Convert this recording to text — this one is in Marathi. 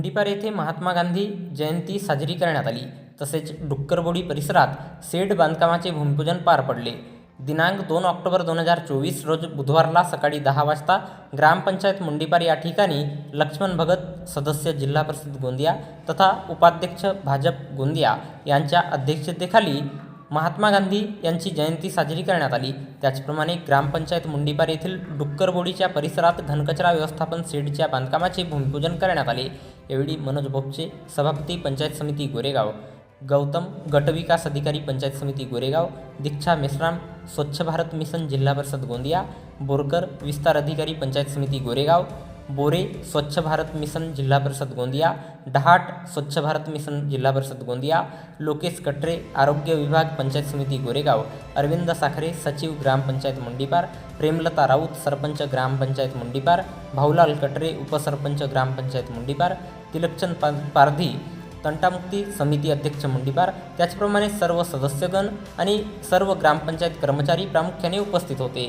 मुंडीपार येथे महात्मा गांधी जयंती साजरी करण्यात आली. तसेच डुक्करबोडी परिसरात सेड बांधकामाचे भूमिपूजन पार पडले. दिनांक दोन ऑक्टोबर दोन हजार चोवीस रोज बुधवारला सकाळी दहा वाजता ग्रामपंचायत मुंडीपार या ठिकाणी लक्ष्मण भगत सदस्य जिल्हा परिषद गोंदिया तथा उपाध्यक्ष भाजप गोंदिया यांच्या अध्यक्षतेखाली महात्मा गांधी यांची जयंती साजरी करण्यात आली. त्याचप्रमाणे ग्रामपंचायत मुंडीपार येथील डुक्करबोडीच्या परिसरात घनकचरा व्यवस्थापन शेडच्या बांधकामाचे भूमिपूजन करण्यात आले. यावेळी मनोज बोपचे सभापती पंचायत समिती गोरेगाव गौतम गटविकास अधिकारी पंचायत समिती गोरेगाव दीक्षा मेश्राम स्वच्छ भारत मिशन जिल्हा परिषद गोंदिया बोरकर विस्तार अधिकारी पंचायत समिती गोरेगाव बोरे स्वच्छ भारत मिशन जिल्हा परिषद गोंदिया डहाट स्वच्छ भारत मिशन जिल्हा परिषद गोंदिया लोकेश कटरे आरोग्य विभाग पंचायत समिती गोरेगाव अरविंद साखरे सचिव ग्रामपंचायत मुंडीपार प्रेमलता राऊत सरपंच ग्रामपंचायत मुंडीपार भाऊलाल कटरे उपसरपंच ग्रामपंचायत मुंडीपार तिलकचंद पा पारधी तंटामुक्ती समिती अध्यक्ष मुंडीपार त्याचप्रमाणे सर्व सदस्यगण आणि सर्व ग्रामपंचायत कर्मचारी प्रामुख्याने उपस्थित होते.